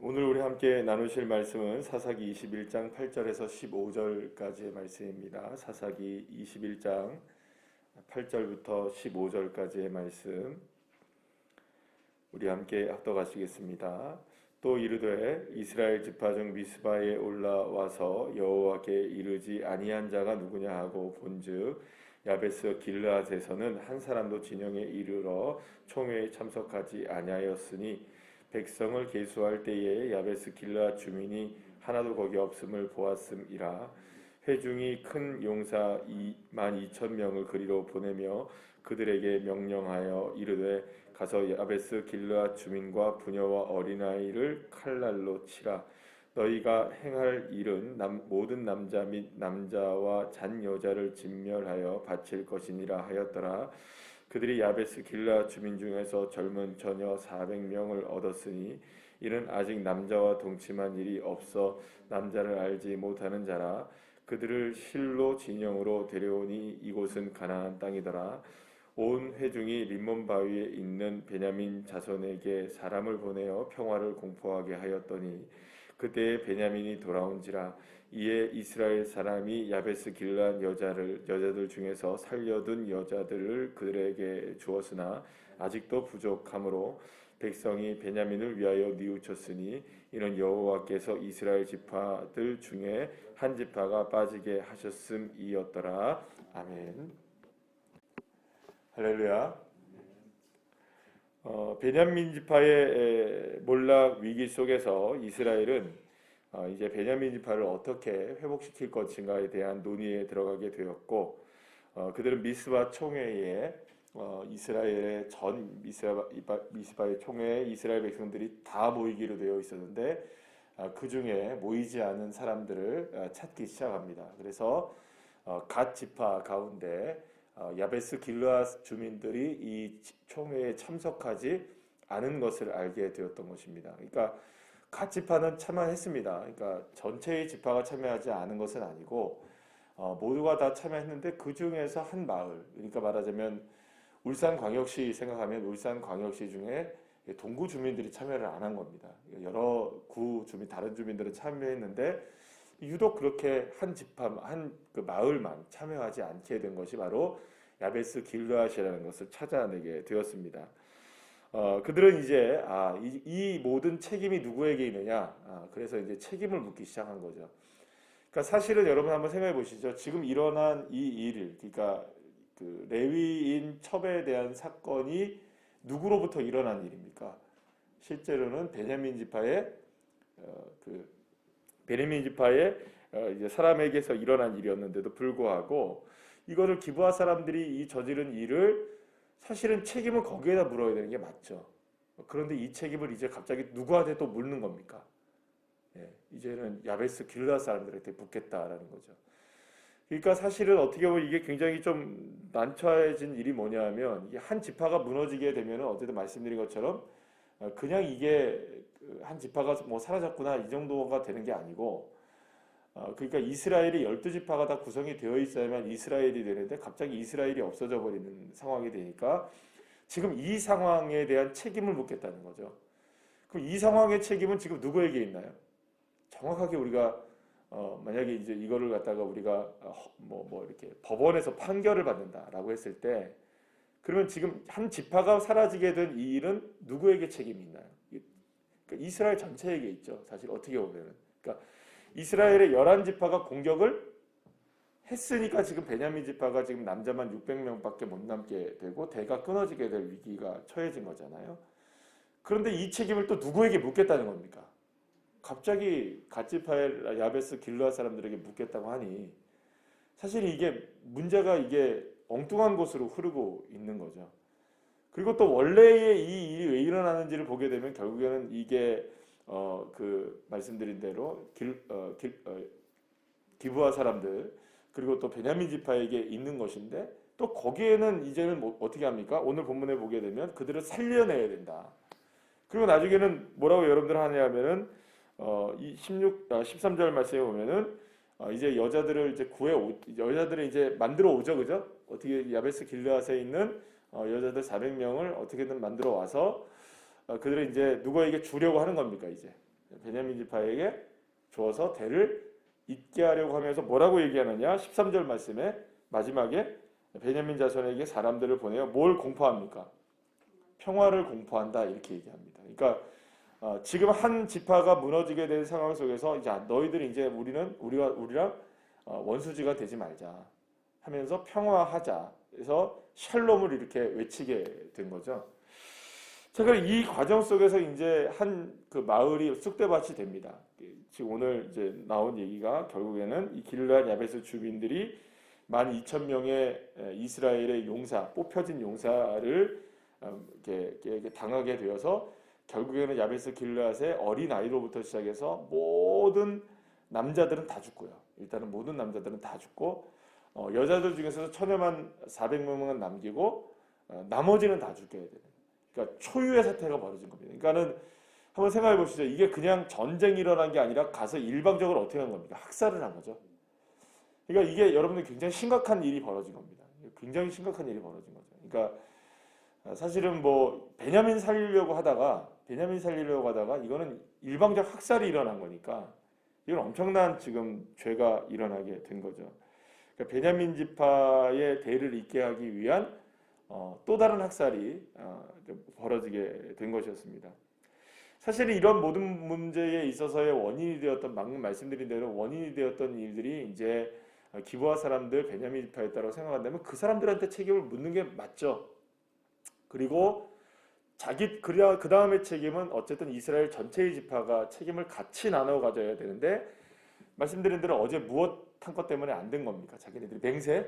오늘 우리 함께 나누실 말씀은 사사기 21장 8절에서 15절까지의 말씀입니다. 사사기 21장 8절부터 15절까지의 말씀 우리 함께 합독하시겠습니다. 또 이르되 이스라엘 지파 중 미스바에 올라와서 여호와께 이르지 아니한 자가 누구냐 하고 본즉 야베스 길르앗에서는 한 사람도 진영에 이르러 총회에 참석하지 아니하였으니 백성을 계수할 때에 야베스 길르앗 주민이 하나도 거기 없음을 보았음이라 회중이 큰 용사 2만 2천 명을 그리로 보내며 그들에게 명령하여 이르되 가서 야베스 길르앗 주민과 부녀와 어린아이를 칼날로 치라. 너희가 행할 일은 남, 모든 남자 및 남자와 잔 여자를 진멸하여 바칠 것이니라 하였더라 그들이 야베스 길라 주민 중에서 젊은 처녀 400명을 얻었으니 이는 아직 남자와 동침한 일이 없어 남자를 알지 못하는 자라. 그들을 실로 진영으로 데려오니 이곳은 가나안 땅이더라. 온 회중이 림몬 바위에 있는 베냐민 자손에게 사람을 보내어 평화를 공포하게 하였더니 그때에 베냐민이 돌아온지라 이에 이스라엘 사람이 야베스 길란 여자를 여자들 중에서 살려둔 여자들을 그들에게 주었으나 아직도 부족하므로 백성이 베냐민을 위하여 뉘우쳤으니 이는 여호와께서 이스라엘 지파들 중에 한 지파가 빠지게 하셨음이었더라. 아멘. 할렐루야. 어, 베냐민 지파의 몰락 위기 속에서 이스라엘은 어, 이제 베냐민 지파를 어떻게 회복시킬 것인가에 대한 논의에 들어가게 되었고 어, 그들은 미스바 총회에 어, 이스라엘의 전 미스바, 미스바 의 총회에 이스라엘 백성들이 다 모이기로 되어 있었는데 아, 그 중에 모이지 않은 사람들을 아, 찾기 시작합니다. 그래서 어, 갓 지파 가운데 어, 야베스 길르앗 주민들이 이 총회에 참석하지 않은 것을 알게 되었던 것입니다. 그러니까 각 지파는 참여했습니다. 그러니까 전체의 지파가 참여하지 않은 것은 아니고 어, 모두가 다 참여했는데 그 중에서 한 마을, 그러니까 말하자면 울산광역시 생각하면 울산광역시 중에 동구 주민들이 참여를 안 한 겁니다. 여러 구 주민, 다른 주민들은 참여했는데 유독 그렇게 한 지파, 한그 마을만 참여하지 않게 된 것이 바로 야베스 길르앗이라는 것을 찾아내게 되었습니다. 어, 그들은 이제 아, 이, 이, 모든 책임이 누구에게 있느냐? 아, 그래서 이제 책임을 묻기 시작한 거죠. 그러니까 사실은 여러분 한번 생각해 보시죠. 지금 일어난 이 일, 그러니까 그 레위인 첩에 대한 사건이 누구로부터 일어난 일입니까? 실제로는 베냐민 지파의 어, 그 베냐민 지파의 어, 이제 사람에게서 일어난 일이었는데도 불구하고 이거를 기부한 사람들이 이 저지른 일을 사실은 책임을 거기에다 물어야 되는 게 맞죠. 그런데 이 책임을 이제 갑자기 누구한테 또 묻는 겁니까? 예, 이제는 야베스 길라 사람들한테 묻겠다라는 거죠. 그러니까 사실은 어떻게 보면 이게 굉장히 좀 난처해진 일이 뭐냐면 한 지파가 무너지게 되면 어쨌든 말씀드린 것처럼 어, 그냥 이게 그한 지파가 뭐 사라졌구나 이 정도가 되는 게 아니고 어, 그러니까 이스라엘이 열두 지파가 다 구성이 되어 있어야만 이스라엘이 되는데 갑자기 이스라엘이 없어져 버리는 상황이 되니까 지금 이 상황에 대한 책임을 묻겠다는 거죠. 그럼 이 상황의 책임은 지금 누구에게 있나요? 정확하게 우리가 어, 만약에 이제 이거를 갖다가 우리가 뭐뭐 뭐 이렇게 법원에서 판결을 받는다라고 했을 때 그러면 지금 한 지파가 사라지게 된 이 일은 누구에게 책임이 있나요? 그러니까 이스라엘 전체에게 있죠. 사실 어떻게 보면은. 그러니까 이스라엘의 열한 지파가 공격을 했으니까 지금 베냐민 지파가 지금 남자만 600명밖에 못 남게 되고 대가 끊어지게 될 위기가 처해진 거잖아요. 그런데 이 책임을 또 누구에게 묻겠다는 겁니까? 갑자기 갓지파의 야베스 길르앗 사람들에게 묻겠다고 하니 사실 이게 문제가 이게 엉뚱한 곳으로 흐르고 있는 거죠. 그리고 또 원래의 이 일이 왜 일어나는지를 보게 되면 결국에는 이게 어, 그 말씀드린 대로 길, 어, 길, 어, 기부한 사람들 그리고 또 베냐민 지파에게 있는 것인데 또 거기에는 이제는 뭐, 어떻게 합니까? 오늘 본문에 보게 되면 그들을 살려내야 된다. 그리고 나중에는 뭐라고 여러분들 하냐면은 어, 이 16, 아, 13절 말씀에 보면은 어, 이제 여자들을 이제 구해 오, 여자들을 이제 만들어 오죠, 그죠? 어떻게 야베스 길르앗에 있는 어, 여자들 400명을 어떻게든 만들어 와서 어, 그들은 이제 누구에게 주려고 하는 겁니까 이제 베냐민 지파에게 주어서 대를 잇게 하려고 하면서 뭐라고 얘기하느냐? 13절 말씀에 마지막에 베냐민 자손에게 사람들을 보내요. 뭘 공포합니까? 평화를 공포한다 이렇게 얘기합니다. 그러니까 어, 지금 한 지파가 무너지게 된 상황 속에서 이제 너희들이 이제 우리는 우리와 우리랑 어, 원수지가 되지 말자 하면서 평화하자. 그래서 샬롬을 이렇게 외치게 된 거죠. 자, 그럼 이 과정 속에서 이제 한 그 마을이 쑥대밭이 됩니다. 지금 오늘 이제 나온 얘기가 결국에는 이 길르앗 야베스 주민들이 만 2천 명의 이스라엘의 용사, 뽑혀진 용사를 어, 이렇게, 당하게 되어서 결국에는 야베스 길르앗의 어린 아이로부터 시작해서 모든 남자들은 다 죽고요. 일단은 모든 남자들은 다 죽고 어, 여자들 중에서 천여만 400명만 남기고 어, 나머지는 다 죽게 되는. 그러니까 초유의 사태가 벌어진 겁니다. 그러니까는 한번 생각해 보시죠. 이게 그냥 전쟁이 일어난 게 아니라 가서 일방적으로 어떻게 한 겁니까? 학살을 한 거죠. 그러니까 이게 여러분들 굉장히 심각한 일이 벌어진 겁니다. 굉장히 심각한 일이 벌어진 거죠. 그러니까 사실은 뭐 베냐민 살리려고 하다가 베냐민 살리려고 하다가 이거는 일방적 학살이 일어난 거니까 이건 엄청난 지금 죄가 일어나게 된 거죠. 그러니까 베냐민 지파의 대를 잇게 하기 위한 어, 또 다른 학살이 어, 벌어지게 된 것이었습니다. 사실 이런 모든 문제에 있어서의 원인이 되었던 방금 말씀드린 대로 원인이 되었던 일들이 이제 기부하 사람들 베냐민 지파였다고 생각한다면 그 사람들한테 책임을 묻는 게 맞죠. 그리고 자기 그 다음의 책임은 어쨌든 이스라엘 전체의 지파가 책임을 같이 나눠 가져야 되는데 말씀드린 대로 어제 무엇 한 것 때문에 안 된 겁니까? 자기네들이 맹세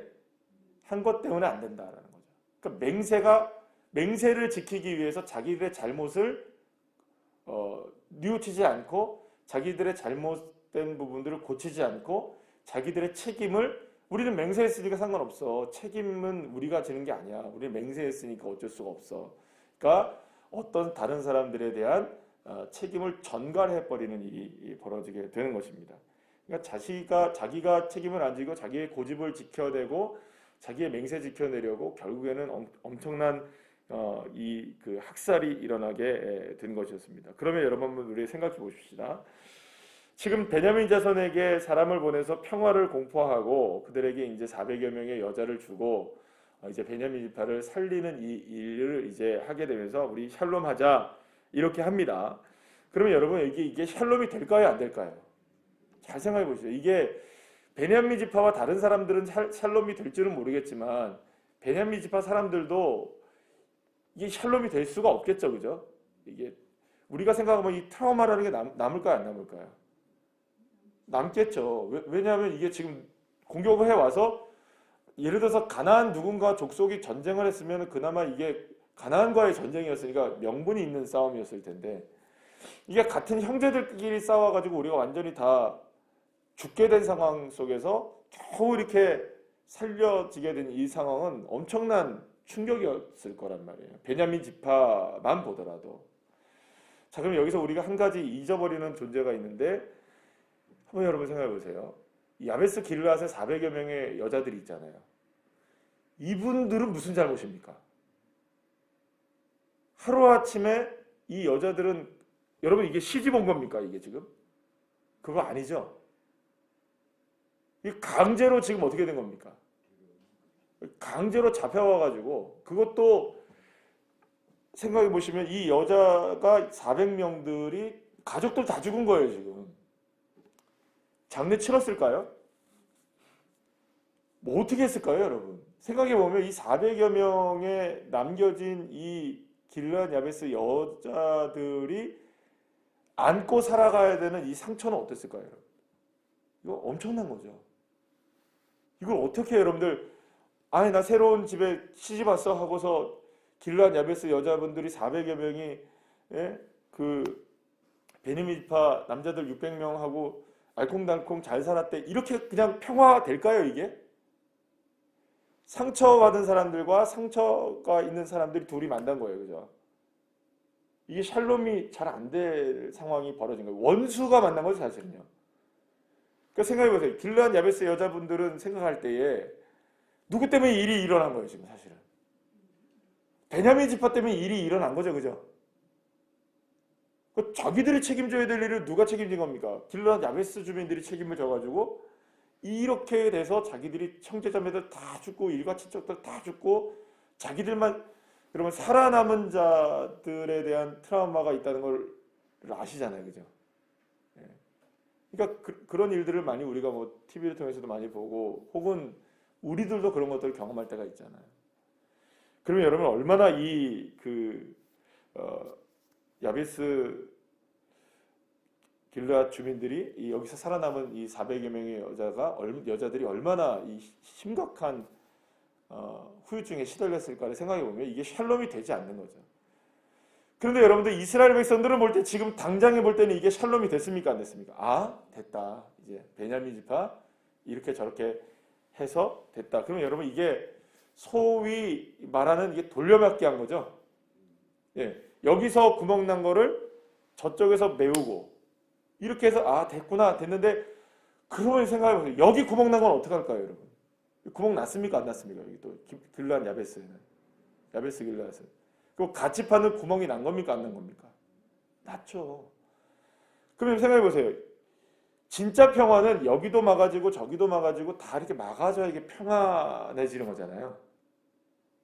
한 것 때문에 안 된다라는 거죠. 그러니까 맹세가 맹세를 지키기 위해서 자기들의 잘못을 어, 뉘우치지 않고 자기들의 잘못된 부분들을 고치지 않고 자기들의 책임을 우리는 맹세했으니까 상관없어. 책임은 우리가 지는 게 아니야. 우리는 맹세했으니까 어쩔 수가 없어. 그러니까 어떤 다른 사람들에 대한 어, 책임을 전가해 버리는 일이 벌어지게 되는 것입니다. 그러니까 자기가 자기가 책임을 안 지고 자기의 고집을 지켜내고 자기의 맹세 지켜내려고 결국에는 엄, 엄청난 어, 이 그 학살이 일어나게 된 것이었습니다. 그러면 여러분 우리 생각해 보십시다. 지금 베냐민 자손에게 사람을 보내서 평화를 공포하고 그들에게 이제 400여 명의 여자를 주고 어, 이제 베냐민 지파를 살리는 이 일을 이제 하게 되면서 우리 샬롬하자 이렇게 합니다. 그러면 여러분 이게 이게 샬롬이 될까요, 안 될까요? 잘 생각해 보시죠. 이게 베냐민 지파와 다른 사람들은 샬롬이 될지는 모르겠지만 베냐민 지파 사람들도 이게 샬롬이 될 수가 없겠죠, 그죠? 이게 우리가 생각하면 이 트라우마라는 게 남, 남을까요, 안 남을까요? 남겠죠. 왜, 냐하면 이게 지금 공격을 해 와서 예를 들어서 가나안 누군가 족속이 전쟁을 했으면 그나마 이게 가나안과의 전쟁이었으니까 명분이 있는 싸움이었을 텐데 이게 같은 형제들끼리 싸워가지고 우리가 완전히 다 죽게 된 상황 속에서 겨우 이렇게 살려지게 된 이 상황은 엄청난 충격이었을 거란 말이에요. 베냐민 지파만 보더라도. 자, 그럼 여기서 우리가 한 가지 잊어버리는 존재가 있는데 한번 여러분 생각해 보세요. 야베스 길르앗에 400여 명의 여자들이 있잖아요. 이분들은 무슨 잘못입니까? 하루아침에 이 여자들은 여러분 이게 시집 온 겁니까? 이게 지금? 그거 아니죠. 이 강제로 지금 어떻게 된 겁니까? 강제로 잡혀와가지고 그것도 생각해 보시면 이 여자가 400명들이 가족들 다 죽은 거예요 지금 장례 치렀을까요? 뭐 어떻게 했을까요 여러분 생각해 보면 이 400여 명의 남겨진 이 길란 야베스 여자들이 안고 살아가야 되는 이 상처는 어땠을까요 여러분 이거 엄청난 거죠 이걸 어떻게 여러분들 아니 나 새로운 집에 시집 왔어 하고서 길란 야베스 여자분들이 400여 명이 예? 그 베니민 지파 남자들 600명하고 알콩달콩 잘 살았대 이렇게 그냥 평화 될까요 이게? 상처받은 사람들과 상처가 있는 사람들이 둘이 만난 거예요 그죠? 이게 샬롬이 잘 안 될 상황이 벌어진 거예요 원수가 만난 거죠 사실은요 그러니까 생각해보세요 길란 야베스 여자분들은 생각할 때에 누구 때문에 일이 일어난 거예요, 지금 사실은. 베냐민 지파 때문에 일이 일어난 거죠, 그죠? 그 자기들이 책임져야 될 일을 누가 책임진 겁니까? 길르앗 야베스 주민들이 책임을 져가지고 이렇게 돼서 자기들이 형제자매들 다 죽고 일가 친척들 다 죽고 자기들만 그러면 살아남은 자들에 대한 트라우마가 있다는 걸 아시잖아요, 그죠? 예. 그러니까 그, 런 일들을 많이 우리가 뭐 TV를 통해서도 많이 보고 혹은 우리들도 그런 것들을 경험할 때가 있잖아요. 그러면 여러분 얼마나 이그 어, 야베스 길르앗 주민들이 이 여기서 살아남은 이 400여 명의 여자가 얼- 여자들이 얼마나 이 심각한 어, 후유증에 시달렸을까를 생각해 보면 이게 샬롬이 되지 않는 거죠. 그런데 여러분들 이스라엘 백성들은 볼 때 지금 당장에 볼 때는 이게 샬롬이 됐습니까 안 됐습니까? 아 됐다 이제 베냐민 지파 이렇게 저렇게 해서 됐다. 그러면 여러분 이게 소위 말하는 이게 돌려막기 한 거죠. 예, 여기서 구멍 난 거를 저쪽에서 메우고 이렇게 해서 아 됐구나 됐는데 그러면 생각해 보세요. 여기 구멍 난 건 어떻게 할까요, 여러분? 구멍 났습니까 안 났습니까? 여기 또 기- 길르앗 야베스에는 야베스 길르앗은 그 같이 파는 구멍이 난 겁니까 안 난 겁니까? 났죠. 그럼 생각해 보세요. 진짜 평화는 여기도 막아지고 저기도 막아지고 다 이렇게 막아줘야 이게 평안해지는 거잖아요.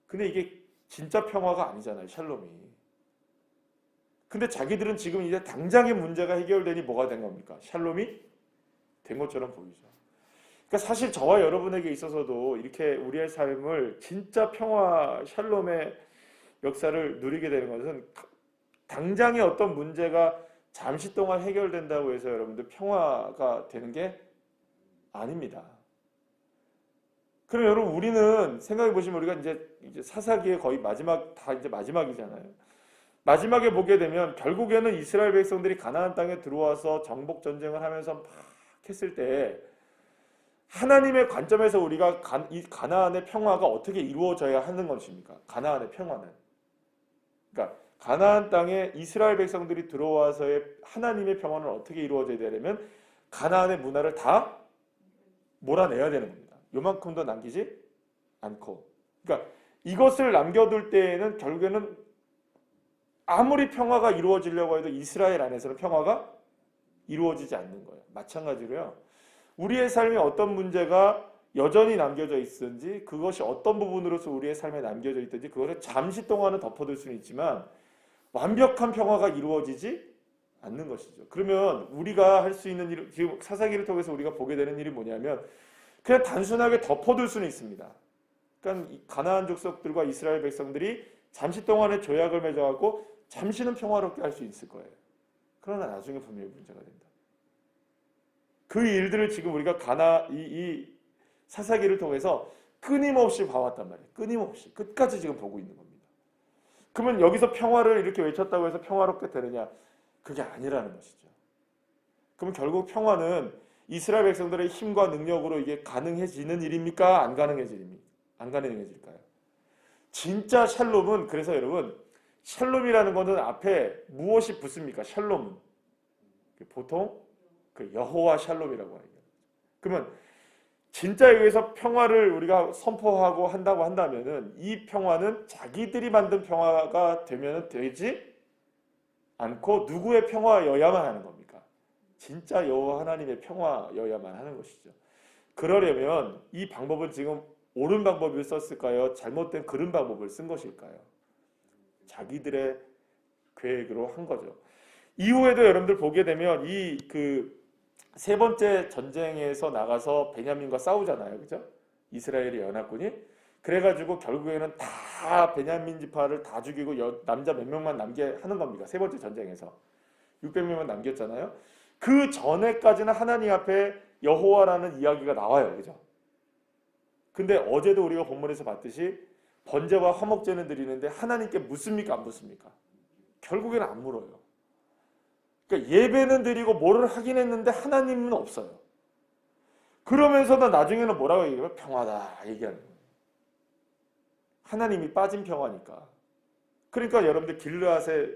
근데 이게 진짜 평화가 아니잖아요, 샬롬이. 근데 자기들은 지금 이제 당장의 문제가 해결되니 뭐가 된 겁니까? 샬롬이 된 것처럼 보이죠. 그러니까 사실 저와 여러분에게 있어서도 이렇게 우리의 삶을 진짜 평화, 샬롬의 역사를 누리게 되는 것은 당장의 어떤 문제가 잠시 동안 해결된다고 해서 여러분들 평화가 되는 게 아닙니다. 그럼 여러분 우리는 생각해 보시면 우리가 이제, 이제 사사기의 거의 마지막 다 이제 마지막이잖아요. 마지막에 보게 되면 결국에는 이스라엘 백성들이 가나안 땅에 들어와서 정복 전쟁을 하면서 막 했을 때 하나님의 관점에서 우리가 가, 이 가나안의 평화가 어떻게 이루어져야 하는 것입니까? 가나안의 평화는. 그러니까 가나안 땅에 이스라엘 백성들이 들어와서의 하나님의 평화는 어떻게 이루어져야 되냐면 가나안의 문화를 다 몰아내야 되는 겁니다. 요만큼도 남기지 않고. 그러니까 이것을 남겨둘 때에는 결국에는 아무리 평화가 이루어지려고 해도 이스라엘 안에서는 평화가 이루어지지 않는 거예요. 마찬가지로요. 우리의 삶에 어떤 문제가 여전히 남겨져 있든지 그것이 어떤 부분으로서 우리의 삶에 남겨져 있든지 그것을 잠시 동안은 덮어둘 수는 있지만 완벽한 평화가 이루어지지 않는 것이죠. 그러면 우리가 할 수 있는 일, 지금 사사기를 통해서 우리가 보게 되는 일이 뭐냐면 그냥 단순하게 덮어둘 수는 있습니다. 그러니까 이 가나안 족속들과 이스라엘 백성들이 잠시 동안의 조약을 맺어갖고 잠시는 평화롭게 할 수 있을 거예요. 그러나 나중에 분명히 문제가 된다. 그 일들을 지금 우리가 가나 이, 이 사사기를 통해서 끊임없이 봐왔단 말이에요. 끊임없이 끝까지 지금 보고 있는 겁니다. 그러면 여기서 평화를 이렇게 외쳤다고 해서 평화롭게 되느냐? 그게 아니라는 것이죠. 그럼 결국 평화는 이스라엘 백성들의 힘과 능력으로 이게 가능해지는 일입니까? 안 가능해집니까? 안 가능해질까요? 진짜 샬롬은 그래서 여러분 샬롬이라는 것은 앞에 무엇이 붙습니까? 샬롬은 보통 그 여호와 샬롬이라고 하죠. 그러면 진짜 여기서 평화를 우리가 선포하고 한다고 한다면은 이 평화는 자기들이 만든 평화가 되면 되지 않고 누구의 평화여야만 하는 겁니까? 진짜 여호와 하나님의 평화여야만 하는 것이죠. 그러려면 이 방법은 지금 옳은 방법을 썼을까요? 잘못된 그른 방법을 쓴 것일까요? 자기들의 계획으로 한 거죠. 이후에도 여러분들 보게 되면 이그 세 번째 전쟁에서 나가서 베냐민과 싸우잖아요. 그죠? 이스라엘의 연합군이. 그래가지고 결국에는 다 베냐민 지파를 다 죽이고 여- 남자 몇 명만 남게 하는 겁니다. 세 번째 전쟁에서. 600명만 남겼잖아요. 그 전에까지는 하나님 앞에 여호와라는 이야기가 나와요. 그죠? 근데 어제도 우리가 본문에서 봤듯이 번제와 화목제는 드리는데 하나님께 묻습니까? 안 묻습니까? 결국에는 안 물어요. 그러니까 예배는 드리고 뭐를 하긴 했는데 하나님은 없어요. 그러면서도 나중에는 뭐라고 얘기해요? 평화다 얘기하는. 하나님이 빠진 평화니까. 그러니까 여러분들 길르앗에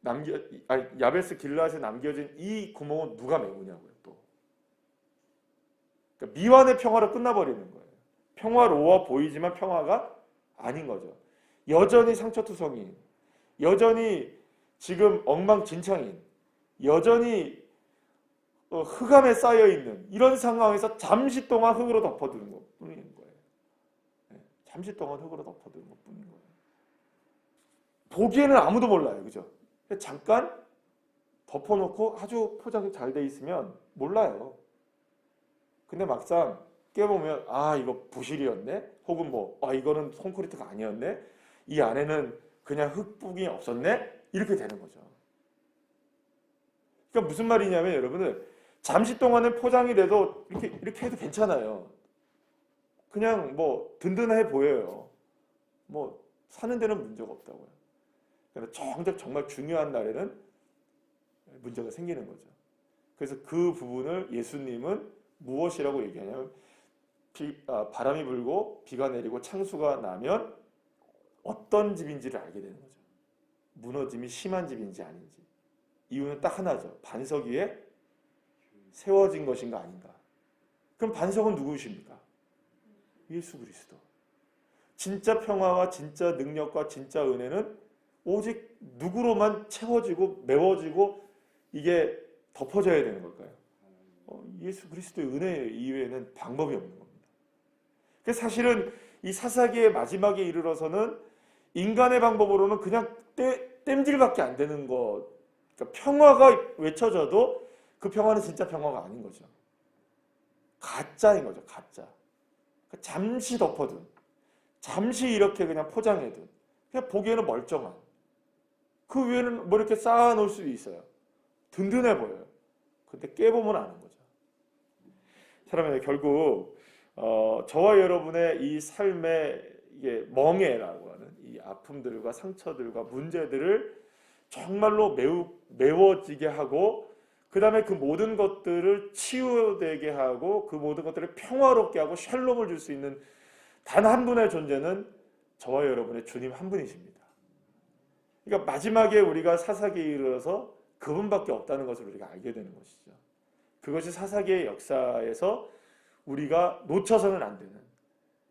남겨 아니, 야베스 길르앗에 남겨진 이 구멍은 누가 메우냐고요 또. 그러니까 미완의 평화로 끝나버리는 거예요. 평화로워 보이지만 평화가 아닌 거죠. 여전히 상처투성이, 여전히 지금 엉망진창인 여전히 어, 흑암에 쌓여 있는 이런 상황에서 잠시 동안 흙으로 덮어두는 것 뿐인 거예요. 네, 잠시 동안 흙으로 덮어두는 것 뿐인 거예요. 보기에는 아무도 몰라요, 그죠? 잠깐 덮어놓고 아주 포장이 잘 돼 있으면 몰라요. 근데 막상 깨보면 아 이거 부실이었네, 혹은 뭐아 이거는 콘크리트가 아니었네, 이 안에는 그냥 흙북이 없었네 이렇게 되는 거죠. 그러니까 무슨 말이냐면 여러분은 잠시 동안은 포장이 돼도 이렇게 이렇게 해도 괜찮아요. 그냥 뭐 든든해 보여요. 뭐 사는 데는 문제가 없다고요. 그러나 정작 정말 중요한 날에는 문제가 생기는 거죠. 그래서 그 부분을 예수님은 무엇이라고 얘기하냐면 비, 아, 바람이 불고 비가 내리고 창수가 나면 어떤 집인지를 알게 되는 거죠. 무너짐이 심한 집인지 아닌지. 이유는 딱 하나죠. 반석 위에 세워진 것인가 아닌가. 그럼 반석은 누구이십니까? 예수 그리스도. 진짜 평화와 진짜 능력과 진짜 은혜는 오직 누구로만 채워지고 메워지고 이게 덮어져야 되는 걸까요? 어, 예수 그리스도의 은혜 이외에는 방법이 없는 겁니다. 그래서 사실은 이 사사기의 마지막에 이르러서는 인간의 방법으로는 그냥 떼, 땜질밖에 안 되는 것. 그러니까 평화가 외쳐져도 그 평화는 진짜 평화가 아닌 거죠. 가짜인 거죠, 가짜. 그러니까 잠시 덮어둔, 잠시 이렇게 그냥 포장해둔, 그냥 보기에는 멀쩡한. 그 위에는 뭐 이렇게 쌓아놓을 수도 있어요. 든든해 보여요. 근데 깨보면 아는 거죠. 사람은 결국 어, 저와 여러분의 이 삶의 이게 멍해라고 하는 이 아픔들과 상처들과 문제들을 정말로 매우 매워지게 하고 그 다음에 그 모든 것들을 치유되게 하고 그 모든 것들을 평화롭게 하고 샬롬을 줄 수 있는 단 한 분의 존재는 저와 여러분의 주님 한 분이십니다. 그러니까 마지막에 우리가 사사기에 이르러서 그분밖에 없다는 것을 우리가 알게 되는 것이죠. 그것이 사사기의 역사에서 우리가 놓쳐서는 안 되는.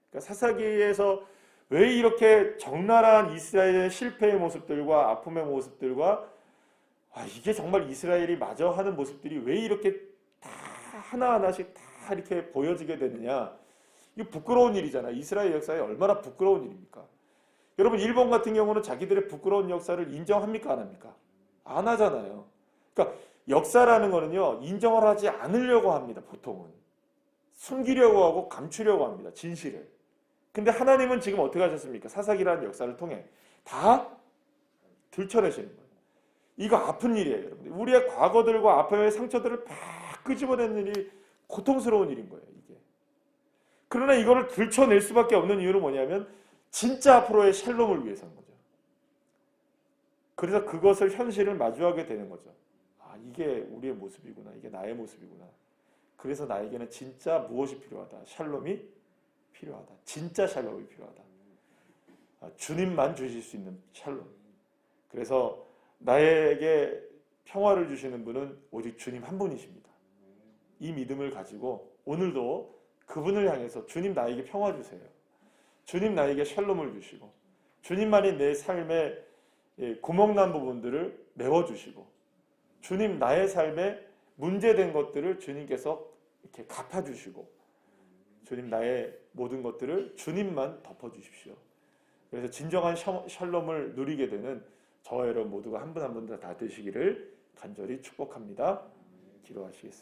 그러니까 사사기에서 왜 이렇게 적나라한 이스라엘의 실패의 모습들과 아픔의 모습들과 아, 이게 정말 이스라엘이 마저 하는 모습들이 왜 이렇게 다 하나하나씩 다 이렇게 보여지게 되느냐. 이거 부끄러운 일이잖아. 이스라엘 역사에 얼마나 부끄러운 일입니까? 여러분, 일본 같은 경우는 자기들의 부끄러운 역사를 인정합니까? 안 합니까? 안 하잖아요. 그러니까 역사라는 거는요, 인정을 하지 않으려고 합니다, 보통은. 숨기려고 하고 감추려고 합니다, 진실을. 근데 하나님은 지금 어떻게 하셨습니까? 사사기라는 역사를 통해 다 들춰내시는 거예요. 이거 아픈 일이에요, 여러분. 우리의 과거들과 아픔의 상처들을 팍 끄집어내는 일이 고통스러운 일인 거예요, 이게. 그러나 이거를 들춰낼 수밖에 없는 이유는 뭐냐면 진짜 앞으로의 샬롬을 위해서인 거죠. 그래서 그것을 현실을 마주하게 되는 거죠. 아, 이게 우리의 모습이구나. 이게 나의 모습이구나. 그래서 나에게는 진짜 무엇이 필요하다. 샬롬이 필요하다. 진짜 샬롬이 필요하다. 아, 주님만 주실 수 있는 샬롬. 그래서 나에게 평화를 주시는 분은 오직 주님 한 분이십니다. 이 믿음을 가지고 오늘도 그분을 향해서 주님 나에게 평화 주세요. 주님 나에게 샬롬을 주시고 주님만이 내 삶의 예, 구멍난 부분들을 메워주시고 주님 나의 삶에 문제된 것들을 주님께서 이렇게 갚아주시고 주님 나의 모든 것들을 주님만 덮어주십시오. 그래서 진정한 샬- 샬롬을 누리게 되는 저와 여러분 모두가 한 분 한 분다 되시기를 간절히 축복합니다. 기도하시겠습니다.